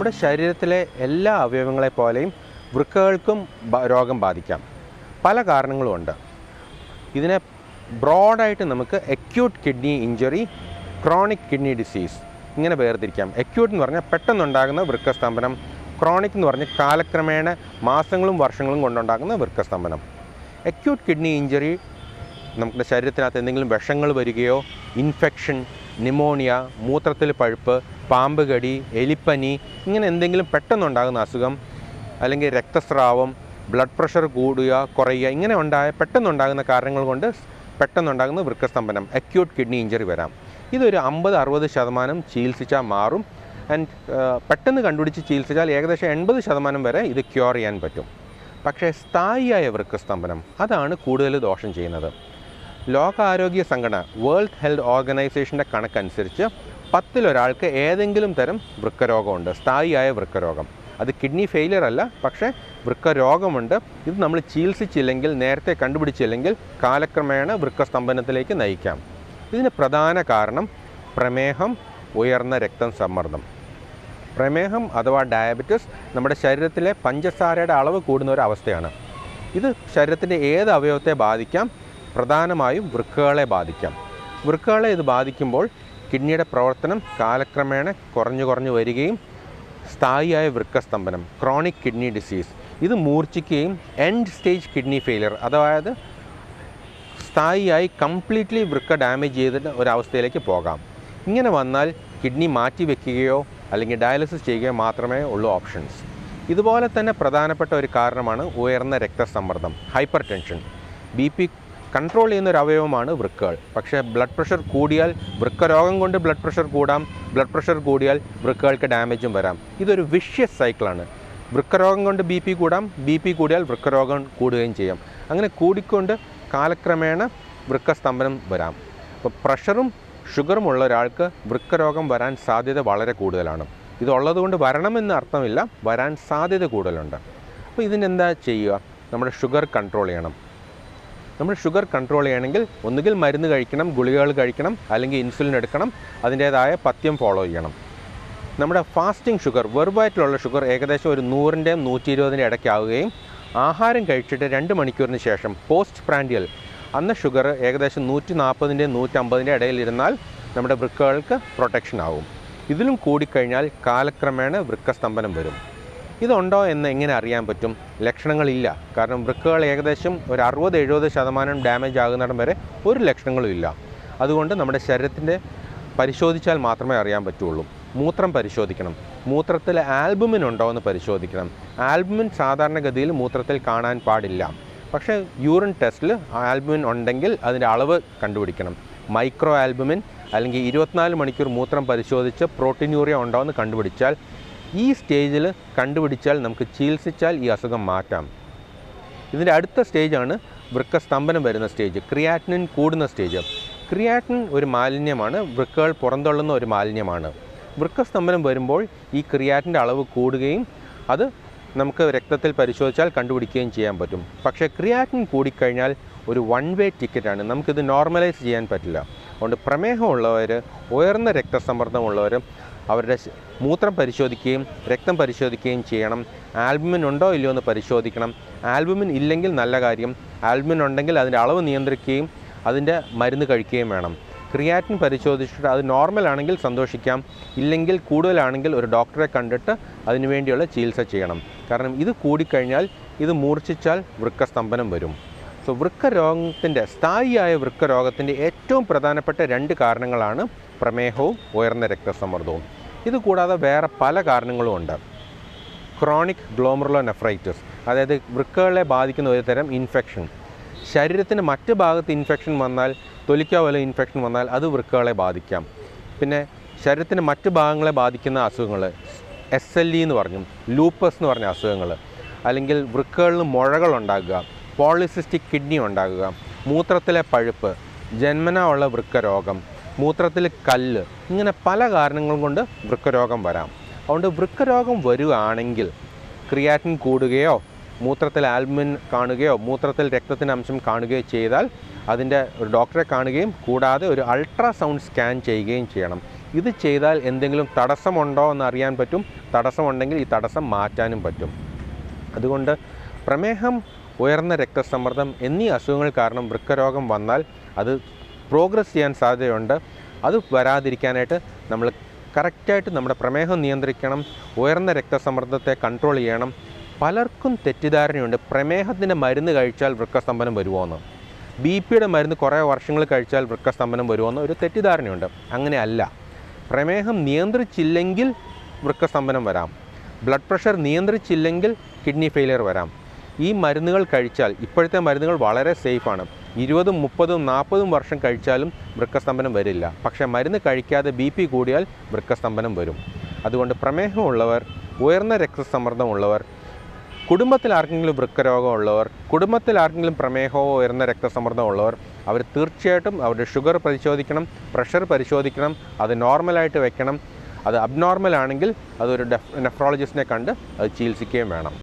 നമ്മുടെ ശരീരത്തിലെ എല്ലാ അവയവങ്ങളെ പോലെയും വൃക്കകൾക്കും രോഗം ബാധിക്കാം. പല കാരണങ്ങളുമുണ്ട് ഇതിനെ ബ്രോഡായിട്ട് നമുക്ക് acute kidney injury chronic kidney disease ഇങ്ങനെ വേർതിരിക്കാം. അക്യൂട്ട് എന്ന് പറഞ്ഞാൽ പെട്ടെന്നുണ്ടാകുന്ന വൃക്കസ്തംഭനം ക്രോണിക് എന്ന് പറഞ്ഞാൽ കാലക്രമേണ മാസങ്ങളും വർഷങ്ങളും കൊണ്ടുണ്ടാകുന്ന വൃക്കസ്തംഭനം. അക്യൂട്ട് കിഡ്നി ഇഞ്ചറി നമ്മുടെ ശരീരത്തിനകത്ത് എന്തെങ്കിലും വിഷങ്ങൾ വരികയോ ഇൻഫെക്ഷൻ ന്യൂമോണിയ മൂത്രത്തിൽ പഴുപ്പ് പാമ്പ് കടി എലിപ്പനി ഇങ്ങനെ എന്തെങ്കിലും പെട്ടെന്നുണ്ടാകുന്ന അസുഖം അല്ലെങ്കിൽ രക്തസ്രാവം ബ്ലഡ് പ്രഷർ കൂടുക കുറയുക ഇങ്ങനെ ഉണ്ടായ പെട്ടെന്നുണ്ടാകുന്ന കാരണങ്ങൾ കൊണ്ട് പെട്ടെന്നുണ്ടാകുന്ന വൃക്കസ്തംഭനം അക്യൂട്ട് കിഡ്നി ഇഞ്ചറി വരാം. ഇതൊരു അമ്പത് അറുപത് ശതമാനം ചികിത്സിച്ചാൽ മാറും. ആൻഡ് പെട്ടെന്ന് കണ്ടുപിടിച്ച് ചികിത്സിച്ചാൽ ഏകദേശം എൺപത് ശതമാനം വരെ ഇത് ക്യൂർ ചെയ്യാൻ പറ്റും. പക്ഷേ സ്ഥായിയായ വൃക്കസ്തംഭനം അതാണ് കൂടുതൽ ദോഷം ചെയ്യുന്നത്. ലോകാരോഗ്യ സംഘടന വേൾഡ് ഹെൽത്ത് ഓർഗനൈസേഷന്റെ കണക്കനുസരിച്ച് പത്തിലൊരാൾക്ക് ഏതെങ്കിലും തരം വൃക്കരോഗമുണ്ട് സ്ഥായിയായ വൃക്കരോഗം. അത് കിഡ്നി ഫെയിലിയർ അല്ല പക്ഷേ വൃക്കരോഗമുണ്ട്. ഇത് നമ്മൾ ചികിത്സിച്ചില്ലെങ്കിൽ നേരത്തെ കണ്ടുപിടിച്ചില്ലെങ്കിൽ കാലക്രമേണ വൃക്കസ്തംഭനത്തിലേക്ക് നയിക്കാം. ഇതിന് പ്രധാന കാരണം പ്രമേഹം ഉയർന്ന രക്തം സമ്മർദ്ദം. പ്രമേഹം അഥവാ ഡയബറ്റിസ് നമ്മുടെ ശരീരത്തിലെ പഞ്ചസാരയുടെ അളവ് കൂടുന്ന ഒരു അവസ്ഥയാണ്. ഇത് ശരീരത്തിന്റെ ഏത് അവയവത്തെ ബാധിക്കാം? പ്രധാനമായും വൃക്കകളെ ബാധിക്കാം. വൃക്കകളെ ഇത് ബാധിക്കുമ്പോൾ കിഡ്നിയുടെ പ്രവർത്തനം കാലക്രമേണ കുറഞ്ഞു കുറഞ്ഞു വരികയും സ്ഥായിയായ വൃക്കസ്തംഭനം ക്രോണിക് കിഡ്നി ഡിസീസ് ഇത് മൂർച്ഛിക്കുകയും എൻഡ് സ്റ്റേജ് കിഡ്നി ഫെയിലിയർ അതായത് സ്ഥായിയായി കംപ്ലീറ്റ്ലി വൃക്ക ഡാമേജ് ചെയ്തിട്ട് ഒരവസ്ഥയിലേക്ക് പോകാം. ഇങ്ങനെ വന്നാൽ കിഡ്നി മാറ്റി വെക്കുകയോ അല്ലെങ്കിൽ ഡയാലിസിസ് ചെയ്യുകയോ മാത്രമേ ഉള്ളൂ ഓപ്ഷൻസ് ഇതുപോലെ തന്നെ പ്രധാനപ്പെട്ട ഒരു കാരണമാണ് ഉയർന്ന രക്തസമ്മർദ്ദം hypertension B P control ചെയ്യുന്ന ഒരു അവയവമാണ് വൃക്കകൾ. പക്ഷേ ബ്ലഡ് പ്രഷർ കൂടിയാൽ വൃക്ക രോഗം കൊണ്ട് ബ്ലഡ് പ്രഷർ കൂടാം ബ്ലഡ് പ്രഷർ കൂടിയാൽ വൃക്കകൾക്ക് ഡാമേജും വരാം. ഇതൊരു വിഷ്യസ് സൈക്കിളാണ് വൃക്കരോഗം കൊണ്ട് ബി പി കൂടാം ബി പി കൂടിയാൽ വൃക്കരോഗം കൂടുകയും ചെയ്യാം. അങ്ങനെ കൂടിക്കൊണ്ട് കാലക്രമേണ വൃക്കസ്തംഭനം വരാം. അപ്പോൾ പ്രഷറും ഷുഗറും ഉള്ള ഒരാൾക്ക് വൃക്കരോഗം വരാൻ സാധ്യത വളരെ കൂടുതലാണ്. ഇതുള്ളതുകൊണ്ട് വരണമെന്ന് അർത്ഥമില്ല വരാൻ സാധ്യത കൂടുതലുണ്ട്. അപ്പോൾ ഇതിനെന്താ ചെയ്യുക? നമ്മുടെ ഷുഗർ കൺട്രോൾ ചെയ്യണം. നമ്മൾ ഷുഗർ കൺട്രോൾ ചെയ്യണമെങ്കിൽ ഒന്നുകിൽ മരുന്ന് കഴിക്കണം ഗുളികകൾ കഴിക്കണം അല്ലെങ്കിൽ ഇൻസുലിൻ എടുക്കണം അതിന്റേതായ പഥ്യം ഫോളോ ചെയ്യണം. നമ്മുടെ ഫാസ്റ്റിംഗ് ഷുഗർ വെറുവായിട്ടുള്ള ഷുഗർ ഏകദേശം ഒരു നൂറിന്റെയും നൂറ്റി ഇരുപതിന്റെ ഇടയ്ക്കാവുകയും ആഹാരം കഴിച്ചിട്ട് രണ്ട് മണിക്കൂറിന് ശേഷം പോസ്റ്റ് പ്രാൻഡിയൽ അന്ന് ഷുഗർ ഏകദേശം നൂറ്റി നാൽപ്പതിന്റെയും നൂറ്റമ്പതിന്റെ ഇടയിലിരുന്നാൽ നമ്മുടെ വൃക്കകൾക്ക് പ്രൊട്ടക്ഷൻ ആവും. ഇതിലും കൂടിക്കഴിഞ്ഞാൽ കാലക്രമേണ വൃക്കസ്തംഭനം വരും. ഇതുണ്ടോ എന്ന് എങ്ങനെ അറിയാൻ പറ്റും? ലക്ഷണങ്ങളില്ല. കാരണം വൃക്കകൾ ഏകദേശം ഒരു അറുപത് എഴുപത് ശതമാനം ഡാമേജ് ആകുന്നിടം വരെ ഒരു ലക്ഷണങ്ങളും ഇല്ല. അതുകൊണ്ട് നമ്മുടെ ശരീരത്തിന്റെ പരിശോധിച്ചാൽ മാത്രമേ അറിയാൻ പറ്റുള്ളൂ. മൂത്രം പരിശോധിക്കണം. മൂത്രത്തിൽ ആൽബുമിൻ ഉണ്ടോ എന്ന് പരിശോധിക്കണം. ആൽബുമിൻ സാധാരണഗതിയിൽ മൂത്രത്തിൽ കാണാൻ പാടില്ല. പക്ഷേ യൂറിൻ ടെസ്റ്റിൽ ആൽബുമിൻ ഉണ്ടെങ്കിൽ അതിന്റെ അളവ് കണ്ടുപിടിക്കണം. മൈക്രോ ആൽബുമിൻ അല്ലെങ്കിൽ ഇരുപത്തിനാല് മണിക്കൂർ മൂത്രം പരിശോധിച്ച് പ്രോട്ടീനൂറിയ ഉണ്ടോ എന്ന് കണ്ടുപിടിച്ചാൽ ഈ സ്റ്റേജിൽ കണ്ടുപിടിച്ചാൽ നമുക്ക് ചികിത്സിച്ചാൽ ഈ അസുഖം മാറ്റാം. ഇതിന്റെ അടുത്ത സ്റ്റേജാണ് വൃക്കസ്തംഭനം വരുന്ന സ്റ്റേജ് ക്രിയാറ്റിനിൻ കൂടുന്ന സ്റ്റേജ്. ക്രിയാറ്റിൻ ഒരു മാലിന്യമാണ് വൃക്കകൾ പുറന്തള്ളുന്ന ഒരു മാലിന്യമാണ്. വൃക്കസ്തംഭനം വരുമ്പോൾ ഈ ക്രിയാറ്റിന്റെ അളവ് കൂടുകയും അത് നമുക്ക് രക്തത്തിൽ പരിശോധിച്ചാൽ കണ്ടുപിടിക്കുകയും ചെയ്യാൻ പറ്റും. പക്ഷേ ക്രിയാറ്റിൻ കൂടിക്കഴിഞ്ഞാൽ ഒരു വൺ വേ ടിക്കറ്റാണ് നമുക്കിത് നോർമലൈസ് ചെയ്യാൻ പറ്റില്ല. അതുകൊണ്ട് പ്രമേഹമുള്ളവർ ഉയർന്ന രക്തസമ്മർദ്ദമുള്ളവർ അവരുടെ മൂത്രം പരിശോധിക്കുകയും രക്തം പരിശോധിക്കുകയും ചെയ്യണം. ആൽബുമിൻ ഉണ്ടോ ഇല്ലയോ എന്ന് പരിശോധിക്കണം. ആൽബുമിൻ ഇല്ലെങ്കിൽ നല്ല കാര്യം. ആൽബുമിൻ ഉണ്ടെങ്കിൽ അതിന്റെ അളവ് നിയന്ത്രിക്കുകയും അതിന്റെ മരുന്ന് കഴിക്കുകയും വേണം. ക്രിയാറ്റിൻ പരിശോധിച്ചിട്ട് അത് നോർമൽ ആണെങ്കിൽ സന്തോഷിക്കാം. ഇല്ലെങ്കിൽ കൂടുതലാണെങ്കിൽ ഒരു ഡോക്ടറെ കണ്ടിട്ട് അതിനുവേണ്ടിയുള്ള ചികിത്സ ചെയ്യണം. കാരണം ഇത് കൂടിക്കഴിഞ്ഞാൽ ഇത് മൂർച്ഛിച്ചാൽ വൃക്കസ്തംഭനം വരും. സോ വൃക്കരോഗത്തിന്റെ സ്ഥായിയായ വൃക്കരോഗത്തിന്റെ ഏറ്റവും പ്രധാനപ്പെട്ട രണ്ട് കാരണങ്ങളാണ് പ്രമേഹവും ഉയർന്ന രക്തസമ്മർദ്ദവും. ഇതുകൂടാതെ വേറെ പല കാരണങ്ങളും ഉണ്ട്. ക്രോണിക് ഗ്ലോമറുലോ നെഫ്രൈറ്റിസ് അതായത് വൃക്കകളെ ബാധിക്കുന്ന ഒരു തരം ഇൻഫെക്ഷൻ ശരീരത്തിന്റെ മറ്റ് ഭാഗത്ത് ഇൻഫെക്ഷൻ വന്നാൽ തൊലിക്കോ വല്ല ഇൻഫെക്ഷൻ വന്നാൽ അത് വൃക്കകളെ ബാധിക്കാം. പിന്നെ ശരീരത്തിന്റെ മറ്റ് ഭാഗങ്ങളെ ബാധിക്കുന്ന അസുഖങ്ങൾ എസ് എൽ ഇ എന്ന് പറഞ്ഞു ലൂപ്പസ് എന്ന് പറഞ്ഞ അസുഖങ്ങൾ അല്ലെങ്കിൽ വൃക്കകളിൽ മുഴകൾ ഉണ്ടാകുക പോളിസിസ്റ്റിക് കിഡ്നി ഉണ്ടാകുക മൂത്രത്തിലെ പഴുപ്പ് ജന്മനാ ഉള്ള വൃക്കരോഗം മൂത്രത്തിൽ കല്ല് ഇങ്ങനെ പല കാരണങ്ങൾ കൊണ്ട് വൃക്കരോഗം വരാം. അതുകൊണ്ട് വൃക്കരോഗം വരികയാണെങ്കിൽ ക്രിയാറ്റിൻ കൂടുകയോ മൂത്രത്തിൽ ആൽബുമിൻ കാണുകയോ മൂത്രത്തിൽ രക്തത്തിന്റെ അംശം കാണുകയോ ചെയ്താൽ അതിന്റെ ഒരു ഡോക്ടറെ കാണുകയും കൂടാതെ ഒരു അൾട്രാസൗണ്ട് സ്കാൻ ചെയ്യുകയും ചെയ്യണം. ഇത് ചെയ്താൽ എന്തെങ്കിലും തടസ്സമുണ്ടോ എന്ന് അറിയാൻ പറ്റും. തടസ്സമുണ്ടെങ്കിൽ ഈ തടസ്സം മാറ്റാനും പറ്റും. അതുകൊണ്ട് പ്രമേഹം ഉയർന്ന രക്തസമ്മർദ്ദം എന്നീ അസുഖങ്ങൾ കാരണം വൃക്കരോഗം വന്നാൽ അത് പ്രോഗ്രസ് ചെയ്യാൻ സാധ്യതയുണ്ട്. അത് വരാതിരിക്കാനായിട്ട് നമ്മൾ കറക്റ്റായിട്ട് നമ്മുടെ പ്രമേഹം നിയന്ത്രിക്കണം ഉയർന്ന രക്തസമ്മർദ്ദത്തെ കൺട്രോൾ ചെയ്യണം. പലർക്കും തെറ്റിദ്ധാരണയുണ്ട്. പ്രമേഹത്തിന്റെ മരുന്ന് കഴിച്ചാൽ വൃക്കസ്തംഭനം വരുമോയെന്ന് ബി പിയുടെ മരുന്ന് കുറേ വർഷങ്ങൾ കഴിച്ചാൽ വൃക്കസ്തംഭനം വരുമോയെന്ന് ഒരു തെറ്റിദ്ധാരണയുണ്ട്. അങ്ങനെയല്ല പ്രമേഹം നിയന്ത്രിച്ചില്ലെങ്കിൽ വൃക്കസ്തംഭനം വരാം. ബ്ലഡ് പ്രഷർ നിയന്ത്രിച്ചില്ലെങ്കിൽ കിഡ്നി ഫെയിലിയർ വരാം. ഈ മരുന്നുകൾ കഴിച്ചാൽ ഇപ്പോഴത്തെ മരുന്നുകൾ വളരെ സേഫാണ് ഇരുപതും മുപ്പതും നാൽപ്പതും വർഷം കഴിച്ചാലും വൃക്കസ്തംഭനം വരില്ല. പക്ഷേ മരുന്ന് കഴിക്കാതെ ബി പി കൂടിയാൽ വൃക്കസ്തംഭനം വരും. അതുകൊണ്ട് പ്രമേഹമുള്ളവർ ഉയർന്ന രക്തസമ്മർദ്ദമുള്ളവർ കുടുംബത്തിൽ ആർക്കെങ്കിലും വൃക്കരോഗമുള്ളവർ കുടുംബത്തിൽ ആർക്കെങ്കിലും പ്രമേഹമോ ഉയർന്ന രക്തസമ്മർദ്ദമുള്ളവർ അവർ തീർച്ചയായിട്ടും അവരുടെ ഷുഗർ പരിശോധിക്കണം പ്രഷർ പരിശോധിക്കണം അത് നോർമലായിട്ട് വെക്കണം. അത് അബ്നോർമൽ ആണെങ്കിൽ അതൊരു ഡെഫ് നെഫ്രോളജിസ്റ്റിനെ കണ്ട് അത് ചികിത്സിക്കുകയും വേണം.